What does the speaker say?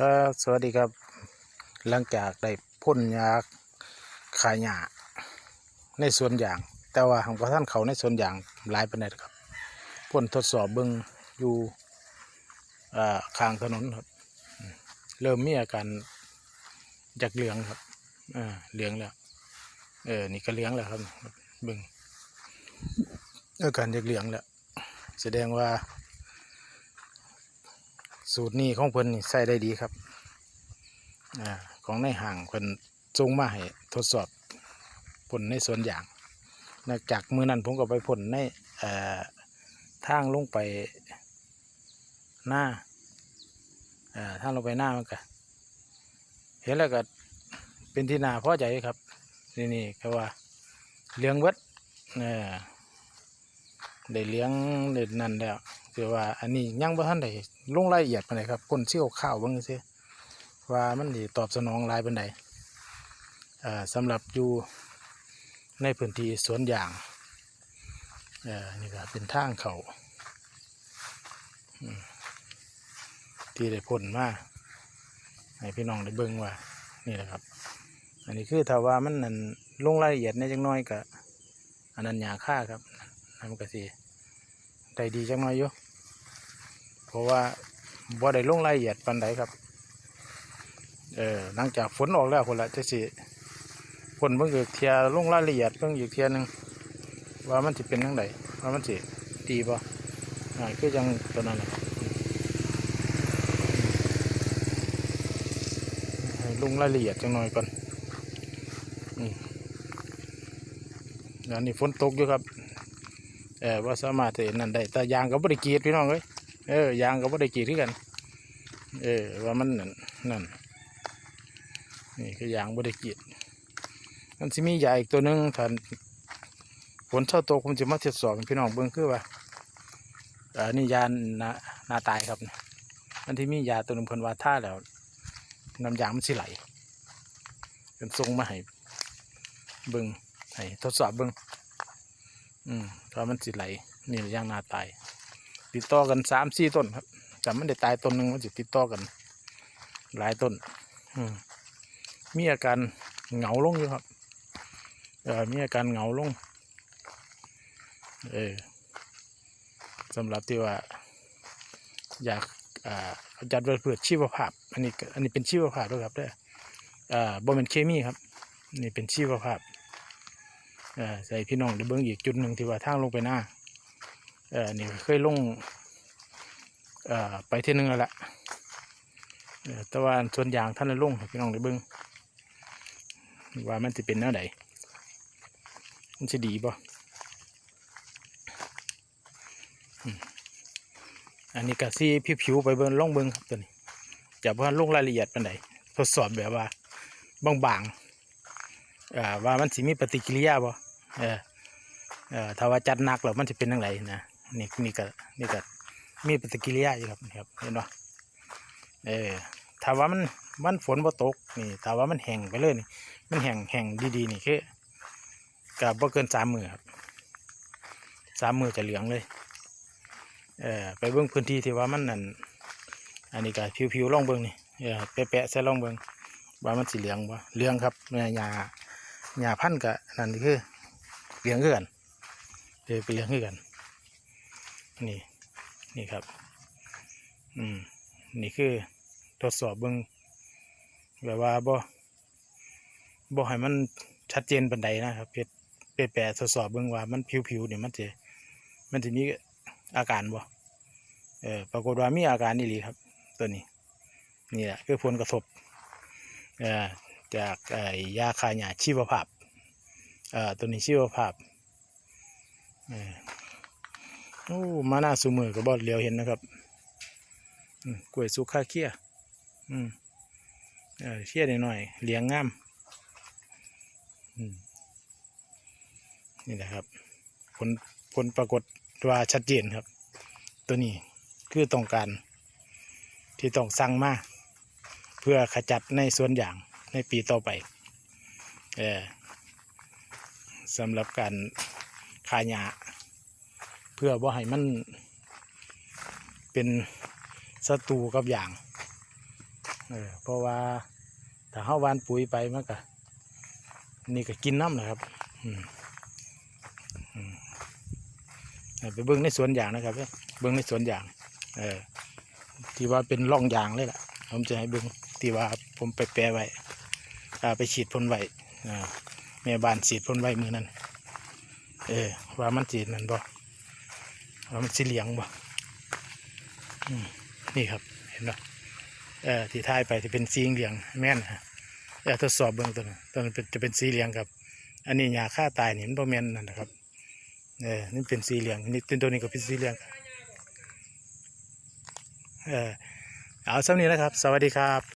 ก็สวัสดีครับ หลังจากได้พ่นยาขายหญ้าในสวนยาง แต่ว่าของพระท่านเขาในสวนยางหลายปานใดครับพ่นทดสอบเบิ่งอยู่อ่าข้างถนนครับ เริ่มมีอาการจากเหลืองครับอ่าเหลืองแล้วเออนี่ก็เหลืองแล้วครับเบิ่งอาการจากเหลืองแล้วแสดงว่า สูตรนี้ของเพิ่นนี่ใส่ได้ดีครับอของในห่างเพิ่นส่งมาให้ทดสอบผลในส่วนอย่างนอกจากมือนั้นผมก็ไปผลในเอ่อทางลงไปหน้าเอ่อทางลงไปหน้ามันก็เห็นแล้วก็เป็นที่นาพอใจครับนี่นี่ก็ว่าเลี้ยงวัดเออได้เลี้ยงได้นั่นแล้ว คือว่าอันนี้ยังบ่ทันได้ลงรายละเอียดปานใดครับคนเชี่ยวข้าวบิ่งซื่อว่ามันสิตอบสนองหลายปานใดอ่าสำหรับอยู่ในพื้นที่สวนยางเอ่อนี่ก็เป็นทางเขาที่ได้พ่นมาให้พี่น้องได้เบิ่งว่านี่แหละครับ อันนี้คือถ้าว่ามันนั่นลงรายละเอียดในจังน้อยก็อันนั้นยาค่าครับนั่นมันก็สิได้ดีจังน้อยอยู่ ราะว่าบ่ได้ลงรายละเอียดปานใดครับ เออหลังจากฝนออกแล้วคนละจะสิฝนเพิ่งอีกเทียลงรายละเอียดเพิ่งอีกเทียหนึงว่ามันสิเป็นจังไดว่ามันสิดีบ่ะอ่าคือจังตัวนั้นแหละลงรายละเอียดจังหน่อยก่อนอันนี้ฝนตกอยู่ครับเออว่าสามารถเห็นนั่นได้แต่ยางก็บ่ได้กรีดพี่น้องเอ้ย เออยางก็บ่ได้กรีดที่กัน เออว่ามันนั่นนั่นนี่คือยางบ่ได้กรีดมันสิมียาอีกตัวหนึงท่านฝนเท่าโตกผมจะมาทดสอบพี่น้องเบิ่งคือว่าอ่านี่ยาหนาหนาตายครับมันที่มียาตัวหนึงเพิ่นว่าท่าแล้วน้ำยางมันสิไหลเป็นทรงมาให้เบิ่งให้ทดสอบเบิ้งอืมเพราะมันสิไหลนี่ยางนาตาย ติดต่อกันสามสี่ต้นครับแต่มันได้ตายต้นหนึ่งมันจะติดต่อกัน หลายต้นมีอาการเหงาลงอยู่ครับมีอาการเหงาลง เออสำหรับที่ว่า อยากจัดว้เพื่อชีวภาพ อันนี้อันนี้เป็นชีวภาพด้วยครับเด้ออ่าบ่เป็นเคมีครับ นี่เป็นชีวภาพเอ่อใส่พี่น้องได้เบิ้งอีกจุดหนึ่งที่ว่าทางลงไปหน้า เออนี่เคยลงเอ่อไปเที่ยหนึงแล้วละเอ่อแต่ว่าส่วนยางท่านลงพี่น้องได้เบิ้งว่ามันจะเป็นแนวไหนมันจะดีป่ะอันนี้ก็ซีผิวๆไปเบิ้งล่องเบิ้งครับตัวนี้จะว่าลงรายละเอียดปานไหนทดสอบแบบว่าบางๆอ่าว่ามันสิมีปฏิกิริยาบ่เออเออถ้าว่าจัดหนักแล้วมันจะเป็นยังไงนะ นี่นี่ก็นี่ก็มีปฏิกิริยาอยู่ครับนี่ครับเห็นบ่เออถ้าว่ามันมันฝนบ่ตกนี่ถ้าว่ามันแห้งไปเลยนี่มันแห้งแห้งดีๆนี่คือก็บ่เกินสามมือครับสามมือจะเหลืองเลยเออไปเบิ่งพื้นที่ที่ว่ามันนั่นอันนี้ก็ผิวๆล่องเบิ่งนี่เออแปะๆใส่ล่องเบิ่งว่ามันสีเหลืองบ่เหลืองครับเนี่ยหญ้าหญ้าพันธุ์กะนั่นคือเหลืองคือกันเออเป็นเหลืองคือกัน นี่นี่ครับ อืมนี่คือทดสอบเบิ่งแบบว่าบ่บ่ให้มันชัดเจนปานใดนะครับเพชรแปะทดสอบเบิ่งว่ามันผิวๆนี่ยมันจะมันจะมีอาการบ่เออปรากฏว่ามีอาการนี่หลีครับ ตัวนี้ นี่แหละคือผลกระทบเอ่อจากไอ้ยาคาหยาชีวภาพเอ่อตัวนี้ชีวภาพเออ โอ้มาหน้าสูมือก็บบอดเลียวเห็นนะครับกล้วยสุขาเคียอืมเออเคียหน่อยๆเลี้ยงงามนี่แหละครับ ผลผลปรากฏว่าชัดเจนครับ ตัวนี้คือต้องการ ที่ต้องสั่งมาเพื่อขจัดในส่วนอย่างในปีต่อไปเออสำหรับการขายา เพื่อว่าให้มันเป็นศัตรูกับอย่างออเพราะว่าถ้าเฮาวานปุ๋ยไปมันก็นี่ก็กินน้ำนะครับไปเบิ่งในสวนยางนะครับเด้อเบิ่งในสวนยางเออที่ว่าเป็นร่องยางเลยล่ะ ผมจะให้เบิ่งที่ว่าผมไปแปรไว้ไปฉีดพ่นไว้แม่บ้านฉีดพ่นไว้มือนั้นเออว่ามันฉีดนั่นบ่ ว่ามันสีเหลียงบ่นี่ครับเห็นบ่เออที่ท้ายไปที่เป็นสีเหลียงแม่นฮะเออทดสอบเบื้องต้นต้นนจะเป็นสีเหลียงครับ อันนี้ยาฆ่าตายนี่มันบ่แม่นนั่นนะครับเออนี่เป็นสีเหลียงนี่ตัวนี้ก็เป็นสีเหลียงเออเอาสำนี้นะครับ สวัสดีครับ